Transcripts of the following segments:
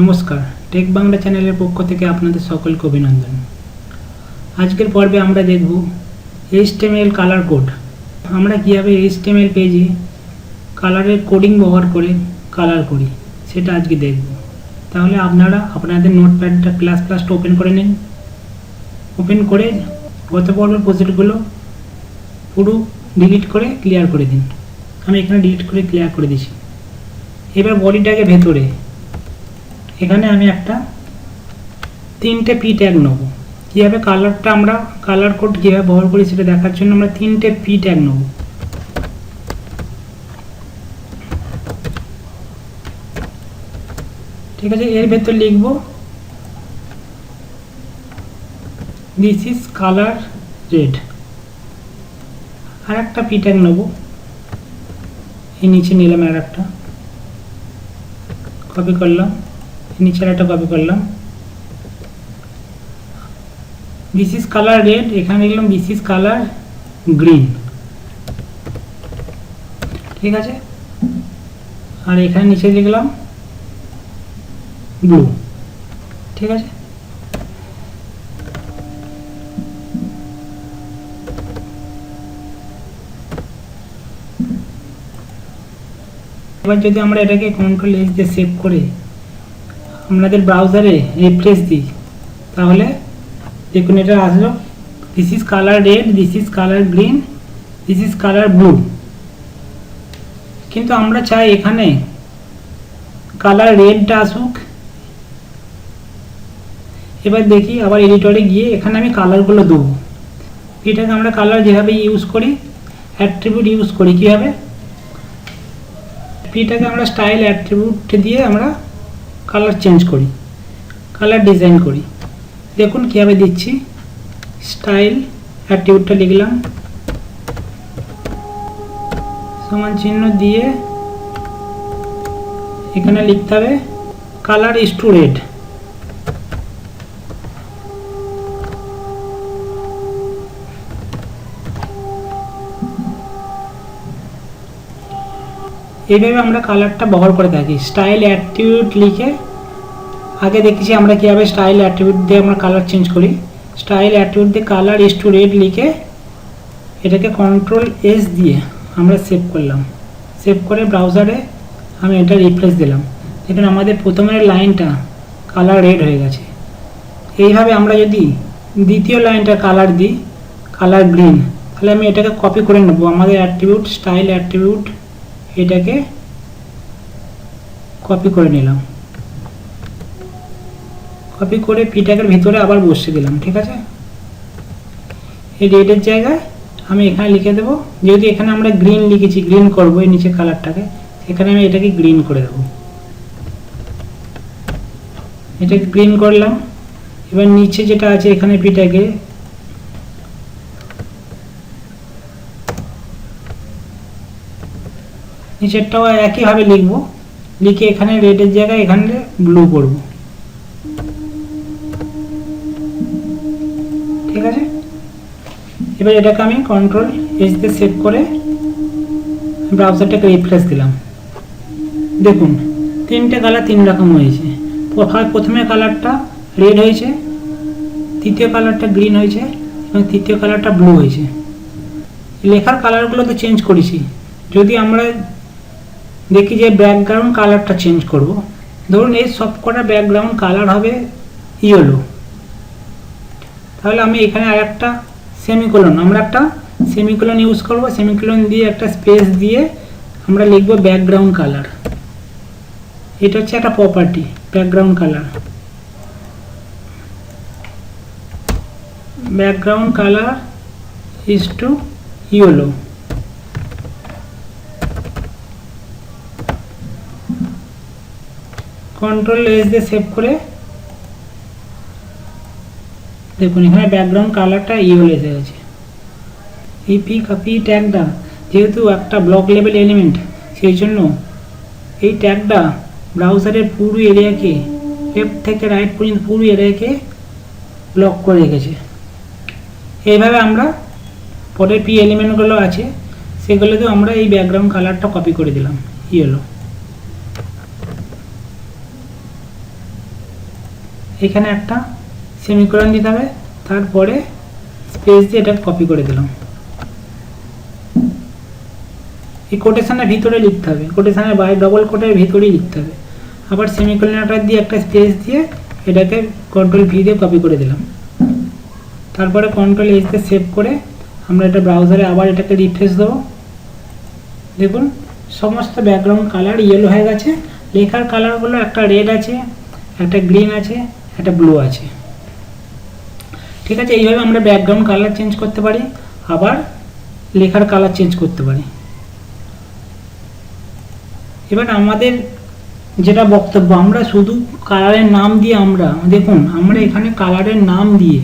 নমস্কার, টেক বাংলা চ্যানেলের পক্ষ থেকে আপনাদের সকলকে অভিনন্দন। আজকের পর্বে আমরা দেখব এইচটিএমএল কালার কোড আমরা কীভাবে এইচটিএমএল পেজে কালারের কোডিং ব্যবহার করে কালার করি, সেটা আজকে দেখব। তাহলে আপনারা আপনাদের নোটপ্যাডটা ক্লাস ক্লাসটা ওপেন করে নিন। ওপেন করে গত পর্বের প্রজেক্টগুলো পুরো ডিলিট করে ক্লিয়ার করে দিন। আমি এখানে ডিলিট করে ক্লিয়ার করে দিছি। এবার বডিটাকে ভেতরে এখানে আমি একটা তিনটে পি ট্যাগ নেব। কীভাবে কালারটা আমরা কালার কোড কীভাবে ব্যবহার করি সেটা দেখার জন্য আমরা তিনটে পি ট্যাগ নেব। ঠিক আছে, এর ভেতর লিখব দিস ইজ কালার রেড আর একটা পি ট্যাগ নেব। এই নিচে নিলাম আর একটা কপি করলাম। নিচের একটা কপি করলাম। দিস ইজ কালার রেড এখানে লিখলাম দিস ইজ কালার গ্রিন ঠিক আছে? আর এখানে নিচে লিখলাম ব্লু ঠিক আছে? এবার যদি আমরা এটাকে কন্ট্রোল এস দিয়ে সেভ করে আপনাদের ব্রাউজারে রিফ্রেশ দিই। তাহলে দেখুন এটা আসলো। This is colour red this is colour green this is colour blue কিন্তু আমরা চাই এখানে কালার রেডটা আসুক। এবার দেখি আবার এডিটরে গিয়ে এখানে আমি কালারগুলো দেবো। এটাকে আমরা কালার যেভাবে ইউজ করি অ্যাট্রিবিউট ইউজ করি কীভাবে? পিটাকে আমরা স্টাইল অ্যাট্রিবিউট দিয়ে আমরা কালার চেঞ্জ করি কালার ডিজাইন করি। দেখুন কীভাবে দিচ্ছি। স্টাইল অ্যাটিউডটা লিখলাম। সমান চিহ্ন দিয়ে এখানে লিখতে হবে কালার ইস রেড এইভাবে আমরা কালারটা ব্যবহার করে থাকি স্টাইল অ্যাট্রিবিউট লিখে আগে দেখেছি আমরা কীভাবে স্টাইল অ্যাট্রিবিউট দিয়ে আমরা কালার চেঞ্জ করি। স্টাইল অ্যাট্রিবিউট দিয়ে কালার ইস টু রেড লিখে এটাকে কন্ট্রোল এস দিয়ে আমরা সেভ করলাম। সেভ করে ব্রাউজারে আমি এটা রিপ্লেস দিলাম। দেখুন, আমাদের প্রথমের লাইনটা কালার রেড হয়ে গেছে। এইভাবে আমরা যদি দ্বিতীয় লাইনটা কালার দিই, কালার গ্রিন, তাহলে আমি এটাকে কপি করে নেব। আমাদের অ্যাট্রিবিউট স্টাইল অ্যাট্রিবিউট এটাকে কপি করে নিলাম। কপি করে পিটাকের ভিতরে আবার বসিয়ে দিলাম, ঠিক আছে? এই রেডের জায়গায় আমি এখানে লিখে দেবো, যেহেতু এখানে আমরা গ্রিন লিখেছি গ্রিন করব এই নিচে কালারটাকে সেখানে আমি এটাকে গ্রিন করে দেবো। এটাকে গ্রিন করলাম, এবার নিচে যেটা আছে এখানে পিটাকে নিচেরটাও একইভাবে লিখব। লিখে এখানে রেডের জায়গায় এখানে ব্লু করব। ঠিক আছে? এবার এটাকে আমি কন্ট্রোল এস দিয়ে সেভ করে ব্রাউজারটাকে রিফ্রেশ দিলাম। দেখুন, তিনটে কালার তিন রকম হয়েছে। প্রথমে কালারটা রেড হয়েছে, তৃতীয় কালারটা গ্রিন হয়েছে এবং তৃতীয় কালারটা ব্লু হয়েছে। লেখার কালারগুলো তো চেঞ্জ করেছি। যদি আমরা দেখি যে ব্যাকগ্রাউন্ড কালারটা চেঞ্জ করব। ধরুন এই সব কটা ব্যাকগ্রাউন্ড কালার হবে ইয়েলো তাহলে আমি এখানে আর একটা সেমিকোলন আমরা একটা সেমিকোলন ইউজ করব। সেমিকোলন দিয়ে একটা স্পেস দিয়ে আমরা লিখব ব্যাকগ্রাউন্ড কালার এটা হচ্ছে একটা property background colour background colour is to yellow control S দিয়ে সেভ করে দেখুন, এখানে ব্যাকগ্রাউন্ড কালারটা ইয়েলো এসে গেছে। এই পি পি ট্যাগটা যেহেতু একটা ব্লক লেভেল এলিমেন্ট সেই জন্য এই ট্যাগটা ব্রাউজারের পুরো এরিয়াকে লেফট থেকে রাইট পর্যন্ত পুরো এরিয়াকে ব্লক করে রেখেছে। এইভাবে আমরা পরের পি এলিমেন্টগুলো আছে সেগুলোতেও আমরা এই ব্যাকগ্রাউন্ড কালারটা কপি করে দিলাম ইয়েলো এখানে একটা সেমিকোলন দিতে হবে। তারপরে স্পেস দিয়ে এটা কপি করে দিলাম। এই কোটেশনের ভিতরে লিখতে হবে। কোটেশনের বাইরে ডবল কোটের ভিতরেই লিখতে হবে। আবার সেমিকোলনটা দিয়ে একটা স্পেস দিয়ে এটাকে কন্ট্রোল ভি দিয়ে কপি করে দিলাম। তারপরে কন্ট্রোল এইচ দিয়ে সেভ করে আমরা এটা ব্রাউজারে আবার এটাকে রিফ্রেশ দেবো। দেখুন, সমস্ত ব্যাকগ্রাউন্ড কালার ইয়েলো হয়ে গেছে। লেখার কালারগুলো একটা রেড আছে, একটা গ্রিন আছে। একটা ব্লু আছে। ঠিক আছে, এইভাবে আমরা ব্যাকগ্রাউন্ড কালার চেঞ্জ করতে পারি, আবার লেখার কালার চেঞ্জ করতে পারি। এবার আমাদের যেটা বক্তব্য, আমরা শুধু কালারের নাম দিয়ে আমরা, দেখুন, আমরা এখানে কালারের নাম দিয়ে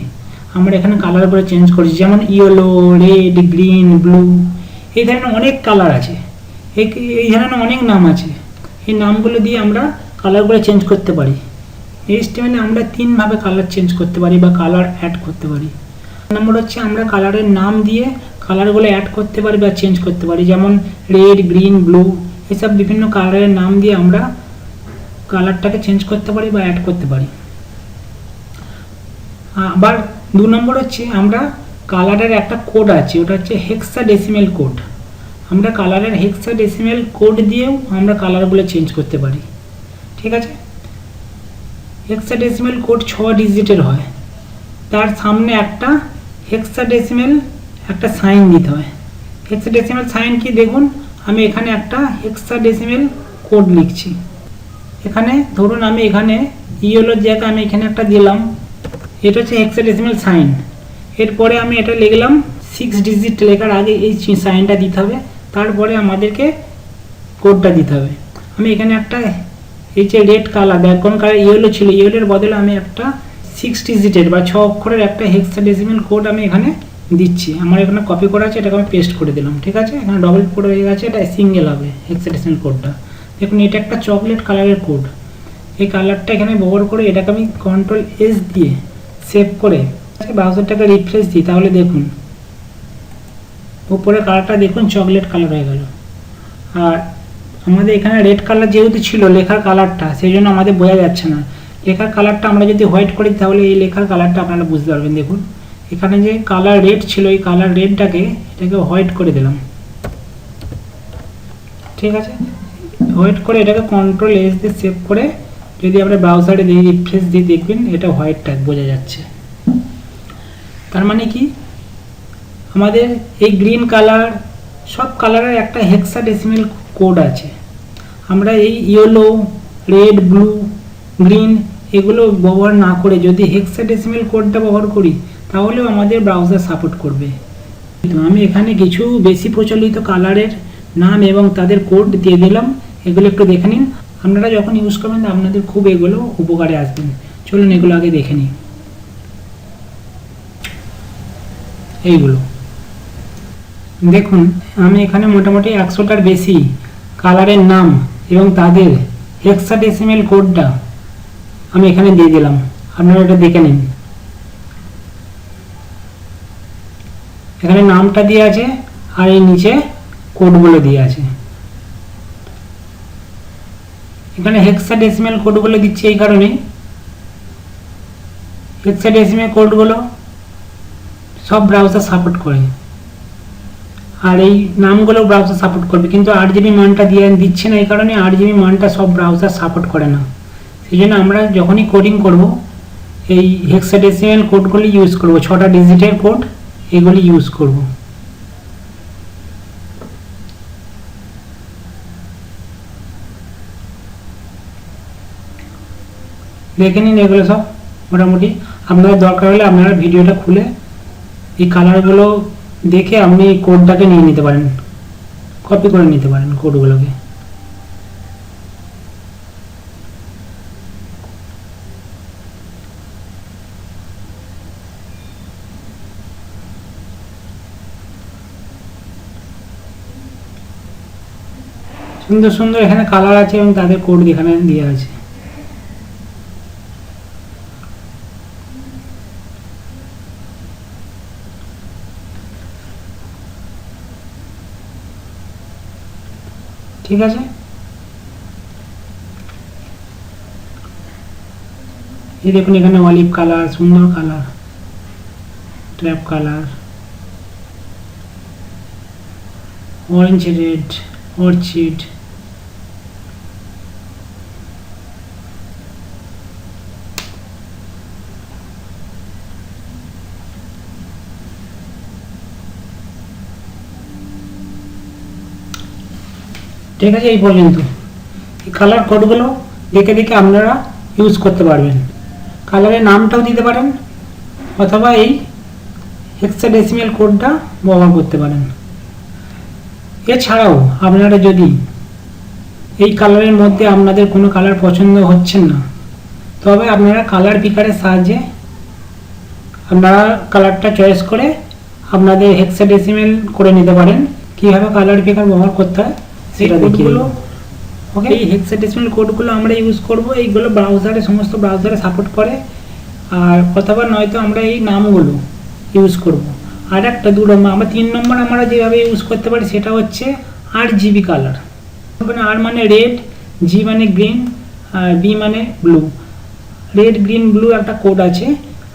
আমরা এখানে কালার করে চেঞ্জ করেছি, যেমন ইয়েলো রেড গ্রিন ব্লু এই ধরনের অনেক কালার আছে। এই ধরনের অনেক নাম আছে। এই নামগুলো দিয়ে আমরা কালারগুলো চেঞ্জ করতে পারি। এই স্টেমেলে আমরা তিনভাবে কালার চেঞ্জ করতে পারি বা কালার অ্যাড করতে পারি। নম্বর হচ্ছে আমরা কালারের নাম দিয়ে কালারগুলো অ্যাড করতে পারি বা চেঞ্জ করতে পারি। যেমন রেড গ্রিন ব্লু এসব বিভিন্ন কালারের নাম দিয়ে আমরা কালারটাকে চেঞ্জ করতে পারি বা অ্যাড করতে পারি। আবার দু নম্বর হচ্ছে আমরা কালারের একটা কোড আছে, ওটা হচ্ছে হেক্সা ডেসিমেল কোড আমরা কালারের হেক্সা ডেসিমেল কোড দিয়েও আমরা কালারগুলো চেঞ্জ করতে পারি। ঠিক আছে? হেক্সা ডেসিমেল কোড ছ ডিজিটের হয়। তার সামনে একটা হেক্সা ডেসিমেল একটা সাইন দিতে হয়। হেক্সা ডেসিমেল সাইন কি দেখুন, আমি এখানে একটা হেক্সা ডেসিমেল কোড লিখছি। এখানে ধরুন আমি এখানে ইয়েলোর জায়গায় আমি এখানে একটা দিলাম, এটা হচ্ছে হেক্সাডেসিমাল সাইন। এরপরে আমি এটা লিখলাম সিক্স ডিজিট লেখার আগে এই সাইনটা দিতে হবে, তারপরে আমাদেরকে কোডটা দিতে হবে। আমি এখানে একটা এই যে red colour background colour yellow ছিল ইয়েলোর বদলে আমি একটা সিক্স ডিজিটের বা ছ অক্ষরের একটা হেক্সাডেসিমাল কোড আমি এখানে দিচ্ছি। আমার এখানে কপি করা আছে, এটাকে আমি পেস্ট করে দিলাম, ঠিক আছে? এখানে ডবল কোড হয়ে গেছে, এটা সিঙ্গেল হবে হেক্সাডেসিমাল কোডটা দেখুন, এটা একটা চকলেট কালারের কোড এই কালারটা এখানে ব্যবহার করে এটাকে আমি কন্ট্রোল এস দিয়ে সেভ করে ব্রাউজারটাকে রিফ্রেশ দিই। তাহলে দেখুন উপরে কালারটা দেখুন চকলেট কালার হয়ে গেল। আর আমাদের এখানে রেড কালার যেহেতু ছিল, লেখার কালারটা সেই জন্য আমাদের বোঝা যাচ্ছে না। লেখার কালারটা আমরা যদি হোয়াইট করি, তাহলে এই লেখার কালারটা আপনারা বুঝতে পারবেন, দেখুন। এখানে যে কালার রেড ছিল, এই কালার রেডটাকে এটাকে হোয়াইট করে দিলাম। ঠিক আছে? হোয়াইট করে এটাকে কন্ট্রোল এস দিয়ে সেভ করে, যদি আমরা ব্রাউজারে দিয়ে রিফ্রেশ দিয়ে দেখবেন, এটা হোয়াইট ট্যাগ বোঝা যাচ্ছে। তার মানে কি? আমাদের এই গ্রিন কালার সব কালারের একটা হেক্সা ডেসিমেল কোড আছে। আমরা এই ইয়েলো রেড ব্লু গ্রিন এগুলো ব্যবহার না করে যদি হেক্সা ডেসিমেল কোডটা ব্যবহার করি, তাহলেও আমাদের ব্রাউজার সাপোর্ট করবে। আমি এখানে কিছু বেশি প্রচলিত কালারের নাম এবং তাদের কোড দিয়ে দিলাম। এগুলো একটু দেখে নিন। আপনারা যখন ইউজ করবেন, আপনাদের খুব এগুলো উপকারে আসবেন চলুন এগুলো আগে দেখে নিই। এইগুলো। দেখুন, আমি এখানে মোটামুটি একশোটার বেশি কালারের নাম এবং তাদের হেক্সাডেসিমেল কোডটা আমি এখানে দিয়ে দিলাম। আপনারা এটা দেখে নিন। এখানে নামটা দিয়ে আছে আর এই নিচে কোডগুলো দিয়ে আছে। এখানে হেক্সাডেসিমাল কোডগুলো দিচ্ছি এই কারণে হেক্সাডেসিমাল কোডগুলো সব ব্রাউজার সাপোর্ট করে। আর এই নামগুলো ব্রাউজার সাপোর্ট করবে। কিন্তু আট জিবি মানটা দিয়ে দিচ্ছে না, এই কারণে আট জিবি মানটা সব ব্রাউজার সাপোর্ট করে না। সেই জন্য আমরা যখনই কোডিং করব, এই হেক্সাডেসিমাল কোডগুলি ইউজ করব, ছটা ডিজিটের কোড এগুলি ইউজ করব। দেখে নিন এগুলো সব। মোটামুটি আপনাদের দরকার হলে আপনারা ভিডিওটা খুলে এই কালারগুলো দেখে আপনি কোডটাকে নিয়ে নিতে পারেন। কপি করে নিতে পারেন কোডগুলোকে সুন্দর সুন্দর এখানে কালার আছে এবং তাদের কোড এখানে দেওয়া আছে। ঠিক আছে? এই দেখুন এখানে অলিভ কালার সুন্দর colour trap colour orange red orchid ঠিক আছে, এই পর্যন্ত। এই কালার কোডগুলো দেখে দেখে আপনারা ইউজ করতে পারবেন। কালারের নামটাও দিতে পারেন, অথবা এই হেক্সাডেসিমাল কোডটা ব্যবহার করতে পারেন। এছাড়াও আপনারা যদি এই কালারের মধ্যে আপনাদের কোনো কালার পছন্দ হচ্ছেন না, তবে আপনারা কালার পিকারের সাহায্যে আপনারা কালারটা চয়েস করে আপনাদের হেক্সাডেসিমেল করে নিতে পারেন। কীভাবে কালার পিকার ব্যবহার করতে হয়? এই হেক্সাডেসিমাল কোডগুলো আমরা ইউজ করব। এইগুলো ব্রাউজারে সমস্ত ব্রাউজারে সাপোর্ট করে। আর অথবা নয়তো আমরা এই নামগুলো ইউজ করব। আর একটা দু নম্বর আমরা তিন নম্বর আমরা যেভাবে ইউজ করতে পারি সেটা হচ্ছে আট জিবি কালার মানে আর মানে রেড জি মানে গ্রিন আর বি মানে ব্লু রেড গ্রিন ব্লু একটা কোড আছে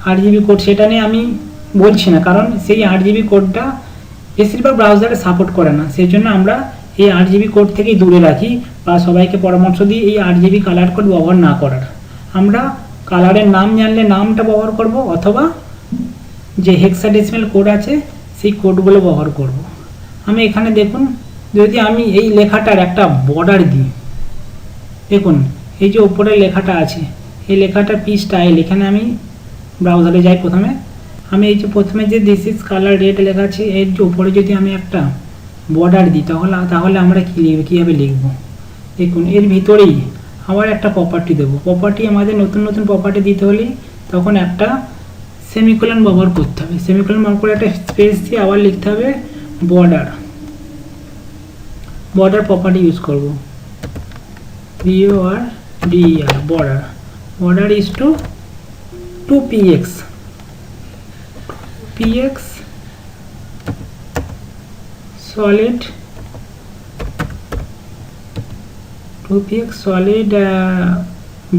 আট জিবি কোড সেটা নিয়ে আমি বলছি না কারণ সেই আট জিবি কোডটা বেশিরভাগ ব্রাউজারে সাপোর্ট করে না। সেই জন্য আমরা এই আট জিবি কোড থেকেই দূরে রাখি বা সবাইকে পরামর্শ দিই এই আট জিবি কালার কোড ব্যবহার না করার। আমরা কালারের নাম জানলে নামটা ব্যবহার করব অথবা যে হেক্সাডেসিমাল কোড আছে সেই কোডগুলো ব্যবহার করব। আমি এখানে দেখুন, যদি আমি এই লেখাটার একটা বর্ডার দিই, দেখুন, এই যে উপরে লেখাটা আছে, এই লেখাটা পি স্টাইল এখানে আমি ব্রাউজারে যাই প্রথমে। আমি এই যে প্রথমে যে দিস ইজ কালার রেড লেখা আছে, এর যে উপরে যদি আমি একটা বর্ডার দিই, তাহলে তাহলে আমরা কী, কীভাবে লিখব? দেখুন, এর ভিতরেই আবার একটা প্রপার্টি দেবো। প্রপার্টি আমাদের নতুন নতুন প্রপার্টি দিতে হলে তখন একটা সেমিকোলন ব্যবহার করতে হবে। সেমিকোলন ব্যবহার করে একটা স্পেস দিয়ে আবার লিখতে হবে বর্ডার বর্ডার প্রপার্টি ইউজ করব। BO R border border is to two px px solid. 2px solid uh,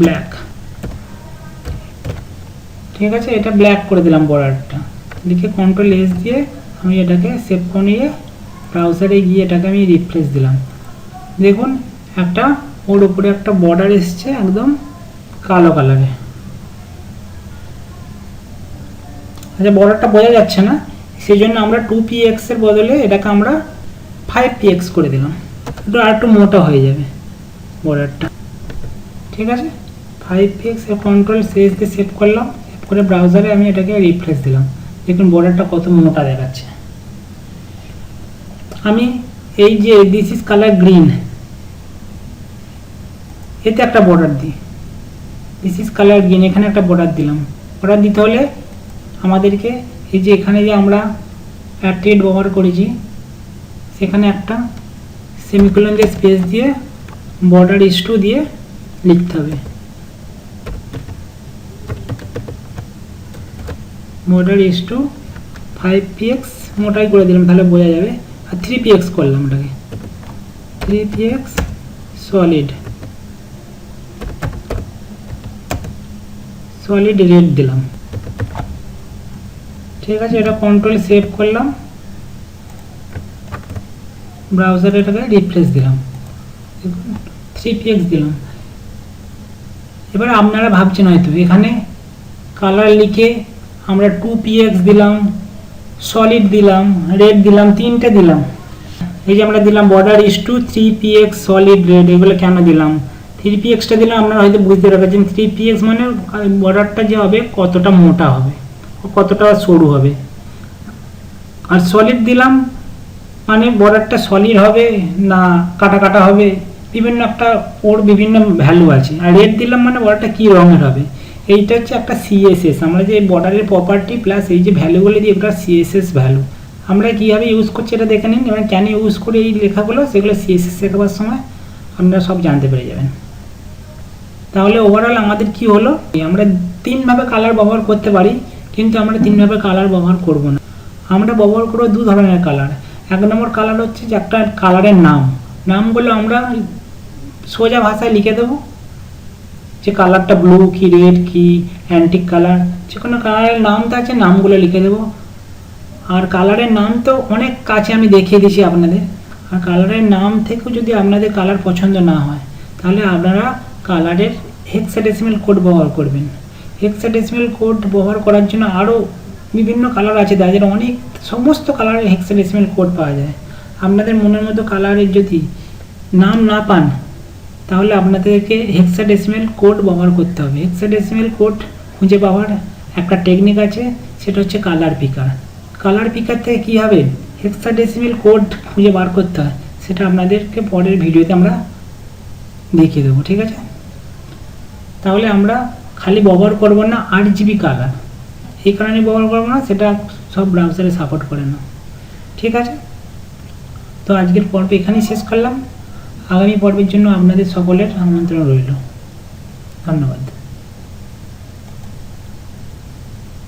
black. ঠিক আছে এটা ব্ল্যাক করে দিলাম বর্ডারটা লিখে কন্ট্রোল এস দিয়ে আমি এটাকে সেভ করে নিয়ে ব্রাউজারে গিয়ে এটাকে আমি রিফ্রেশ দিলাম। দেখুন একটা ওর উপরে একটা বর্ডার এসছে একদম কালো কালারে আচ্ছা বর্ডারটা বোঝা যাচ্ছে না। সেই জন্য আমরা টু পি এক্সের বদলে এটাকে আমরা ফাইভ এক্স করে দিলাম। একটু আর একটু মোটা হয়ে যাবে বর্ডারটা ঠিক আছে? ফাইভ এক্স কন্ট্রোল সেস দিয়ে সেভ করলাম। সেভ করে ব্রাউজারে আমি এটাকে রিফ্রেশ দিলাম। দেখুন বর্ডারটা কত মোটা দেখাচ্ছে। আমি এই যে দিস ইজ কালার গ্রিন এতে একটা বর্ডার দিই। দিস ইজ কালার গ্রিন এখানে একটা বর্ডার দিলাম। বর্ডার দিতে হলে আমাদেরকে এই যে এখানে যে আমরা ট্রেড ব্যবহার করেছি সেখানে একটা সেমিকোলন দিয়ে স্পেস দিয়ে বর্ডার ইস্টু দিয়ে লিখতে হবে। বর্ডার ইস্টু ফাইভ পিএক্স মোটাই করে দিলাম, তাহলে বোঝা যাবে। আর থ্রি পিএক্স করলাম ওটাকে। Three px solid solid red দিলাম। ঠিক আছে, এটা কন্ট্রোল সেভ করলাম। ব্রাউজারে এটাকে রিফ্রেশ দিলাম। থ্রি পিএক্স দিলাম। এবার আপনারা ভাবছেন হয়তো, এখানে কালার লিখে আমরা টু পিএক্স দিলাম সলিড দিলাম রেড দিলাম, তিনটে দিলাম। এই যে আমরা দিলাম border is to three px solid red এগুলো কেন দিলাম? থ্রি পিএক্সটা দিলাম আপনারা হয়তো বুঝতে পারছেন থ্রি পিএক্স মানে বর্ডারটা যে হবে, কতটা মোটা হবে, কতটা সরু হবে। আর সলিড দিলাম মানে বর্ডারটা সলিড হবে না কাটা কাটা হবে, বিভিন্ন একটা ওর বিভিন্ন ভ্যালু আছে। আর রেড দিলাম মানে বর্ডারটা কী রঙের হবে? এইটা হচ্ছে একটা সিএসএস আমরা যে বর্ডারের প্রপার্টি প্লাস এই যে ভ্যালুগুলো দিই এটা সিএসএস ভ্যালু আমরা কীভাবে ইউজ করছি এটা দেখে নিন। এবং কেন ইউজ করি এই লেখাগুলো, সেগুলো সিএসএস শেখাবার সময় আপনারা সব জানতে পেরে যাবেন। তাহলে ওভারঅল আমাদের কি হলো? আমরা তিনভাবে কালার ব্যবহার করতে পারি, কিন্তু আমরা তিনভাবে কালার ব্যবহার করব না। আমরা ব্যবহার করব দু ধরনের কালার এক নম্বর কালার হচ্ছে যে একটা কালারের নাম। নামগুলো আমরা সোজা ভাষায় লিখে দেবো। যে কালারটা ব্লু কি রেড কি অ্যান্টিক কালার যে কোনো কালারের নাম তো আছে, নামগুলো লিখে দেবো। আর কালারের নাম তো অনেক কাছে আমি দেখিয়ে দিয়েছি আপনাদের। আর কালারের নাম থেকেও যদি আপনাদের কালার পছন্দ না হয়, তাহলে আপনারা কালারের হেক্সাডেসিমেল কোড ব্যবহার করবেন। হেক্সাডেসিমেল কোড ব্যবহার করার জন্য আরও বিভিন্ন কালার আছে তাদের অনেক, সমস্ত কালারের হেক্সাডেসিমেল কোড পাওয়া যায়। আপনাদের মনের মতো কালারের যদি নাম না পান, তাহলে আপনাদেরকে হেক্সাডেসিমেল কোড ব্যবহার করতে হবে। হেক্সাডেসিমেল কোড খুঁজে পাওয়ার একটা টেকনিক আছে, সেটা হচ্ছে কালার পিকার কালার পিকার থেকে কী হবে? হেক্সাডেসিমেল কোড খুঁজে বার করতে হয়। সেটা আপনাদেরকে পরের ভিডিওতে আমরা দেখিয়ে দেবো, ঠিক আছে? তাহলে আমরা খালি ব্যবহার করব না, আট জিবি কালার এই কারণে ব্যবহার করব না, সেটা সব ব্রাউজারে সাপোর্ট করে না ঠিক আছে? তো আজকের পর্ব এখানেই শেষ করলাম। আগামী পর্বের জন্য আপনাদের সকলের আমন্ত্রণ রইল। ধন্যবাদ।